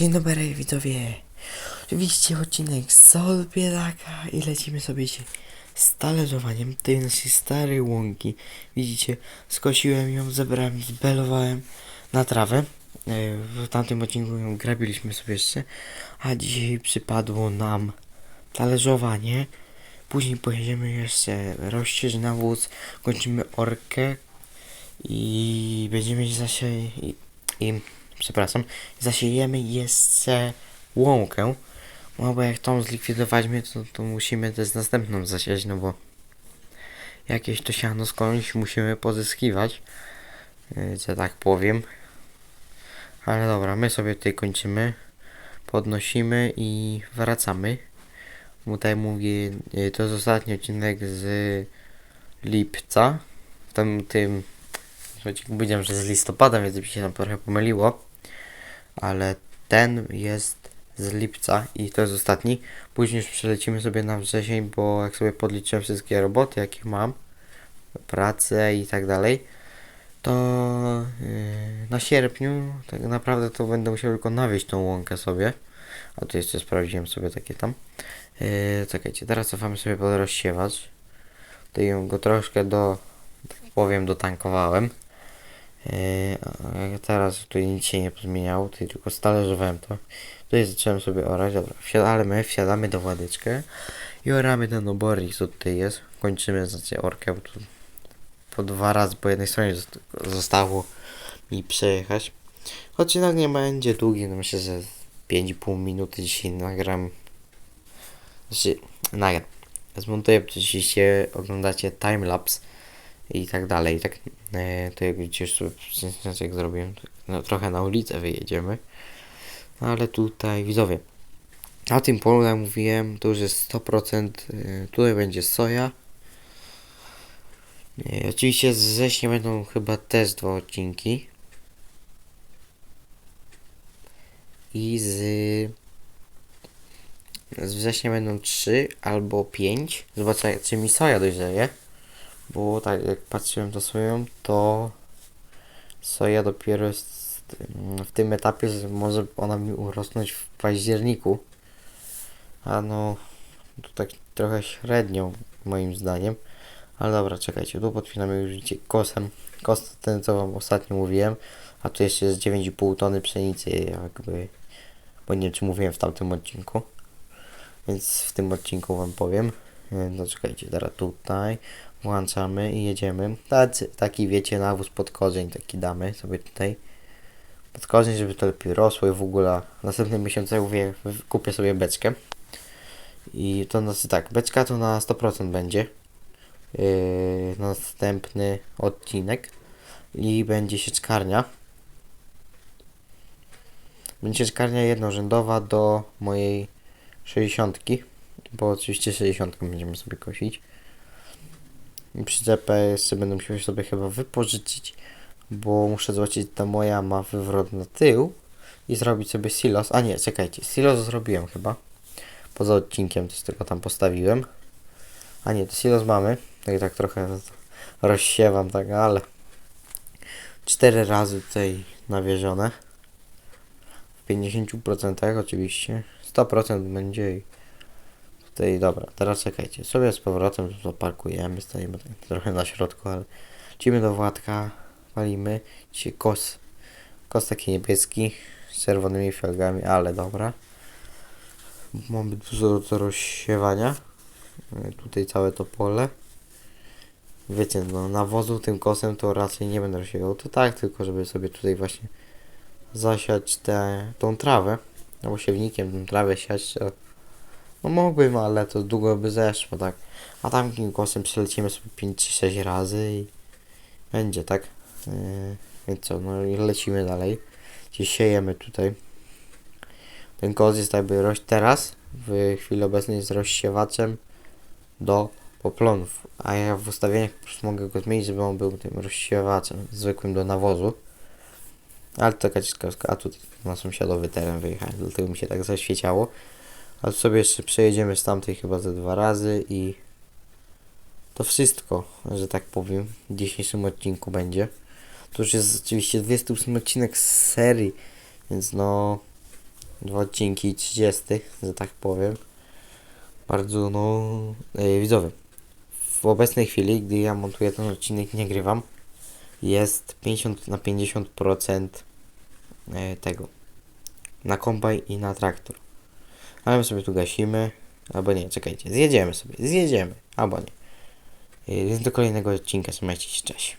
Dzień dobry widzowie. Oczywiście odcinek z Solbiedaka i lecimy sobie z talerzowaniem tej naszej starej łąki. Widzicie, skosiłem ją, zebrałem, zbelowałem na trawę. E, W tamtym odcinku ją grabiliśmy sobie jeszcze, a dzisiaj przypadło nam talerzowanie. Później pojedziemy jeszcze rozścież na wóz, kończymy orkę i będziemy zasie i, i przepraszam, zasiejemy jeszcze łąkę. No bo jak tą zlikwidowaliśmy, to, to musimy też następną zasiać, no bo jakieś to siano skądś musimy pozyskiwać, yy, że tak powiem. Ale dobra, my sobie tutaj kończymy, podnosimy i wracamy. Tutaj mówię, yy, to jest ostatni odcinek z lipca. W tym, tym powiedziałem, że z listopada, więc mi się tam trochę pomyliło. Ale ten jest z lipca i to jest ostatni. Później już przelecimy sobie na wrzesień, bo jak sobie podliczyłem wszystkie roboty, jakie mam, pracę i tak dalej, to yy, na sierpniu tak naprawdę to będę musiał tylko nawieźć tą łąkę sobie. A tu jeszcze sprawdziłem sobie takie tam. Yy, czekajcie, teraz cofamy sobie pod rozsiewacz. Tutaj ją go troszkę do, tak powiem, dotankowałem. Yy, teraz tutaj nic się nie pozmieniało, tutaj tylko stależowałem to. Tutaj zacząłem sobie orać, dobra, wsiadamy, wsiadamy do władyczkę i oramy ten obornik, co tutaj jest. Kończymy znaczy orkę, bo tu po dwa razy po jednej stronie zost- zostało mi przejechać. Odcinek nie będzie długi, no myślę, że 5,5 minuty dzisiaj nagram. Znaczy, nagram. Zmontuję, dzisiaj oglądacie timelapse i tak dalej. Tak, e, to jak sobie jak zrobiłem, no, trochę na ulicę wyjedziemy. No, ale tutaj widzowie, na tym polu, jak mówiłem, to już jest 100%. e, Tutaj będzie soja. E, Oczywiście z września będą chyba też dwa odcinki. I z, z września będą trzy albo pięć. Zobaczę, czy mi soja dojrzeje. Bo tak jak patrzyłem to soją, to soja dopiero w tym etapie, że może ona mi urosnąć w październiku. A no, to tak trochę średnio moim zdaniem. Ale dobra, czekajcie, tu podpinamy już kosem. Kos ten co wam ostatnio mówiłem. A tu jeszcze jest 9,5 tony pszenicy jakby. Bo nie wiem czy mówiłem w tamtym odcinku. Więc w tym odcinku wam powiem. E, No czekajcie, teraz tutaj włączamy i jedziemy. Tacy, taki wiecie, nawóz pod korzeń taki damy sobie tutaj. Pod korzeń, żeby to lepiej rosło i w ogóle w następnym miesiącu mówię, kupię sobie beczkę. I to znaczy tak, beczka to na 100% będzie. Yy, następny odcinek. I będzie sieczkarnia. Będzie sieczkarnia jednorzędowa do mojej 60. Bo oczywiście 60 będziemy sobie kosić. Przyczepę jeszcze będę musiał sobie chyba wypożyczyć, bo muszę zobaczyć, ta moja ma wywrot na tył i zrobić sobie silos. A nie, czekajcie, silos zrobiłem chyba. Poza odcinkiem też tylko tam postawiłem. A nie, to silos mamy. Tak tak trochę rozsiewam, tak, ale cztery razy tutaj nawierzone. W 50% oczywiście. 100% będzie Tutaj, dobra, teraz czekajcie, sobie z powrotem zaparkujemy, stajemy tak trochę na środku, ale lecimy do Władka, palimy, dzisiaj kos, kos taki niebieski, z czerwonymi felgami, ale dobra. Mamy dużo do rozsiewania, tutaj całe to pole. Wiecie, no nawozu tym kosem to raczej nie będę rozsiewał, to tak, tylko żeby sobie tutaj właśnie zasiać tę, tą trawę, albo siewnikiem tą trawę siać, to no mogłbym, ale to długo by zeszło, tak. A tamkim kosem przelecimy sobie 5 czy 6 razy i będzie, tak. Yy, więc co, no i lecimy dalej. Gdzie siejemy tutaj. Ten kos jest jakby roś teraz, w chwili obecnej jest rozsiewaczem do poplonów. A ja w ustawieniach po prostu mogę go zmienić, żeby on był tym rozsiewaczem zwykłym do nawozu. Ale to taka ciekawostka, a tutaj na sąsiadowy teren wyjechałem, dlatego mi się tak zaświeciało. Ale sobie jeszcze przejedziemy z tamtej chyba ze dwa razy i to wszystko, że tak powiem, w dzisiejszym odcinku będzie. To już jest oczywiście 28 odcinek z serii, więc no dwa odcinki 30, że tak powiem. Bardzo no yy, widzowie. W obecnej chwili, gdy ja montuję ten odcinek, nie grywam, jest 50 na 50% yy, tego. Na kombaj i na traktor. Ale my sobie tu gasimy. Albo nie, czekajcie, zjedziemy sobie, zjedziemy, albo nie. Yy, do kolejnego odcinka trzymajcie się, cześć.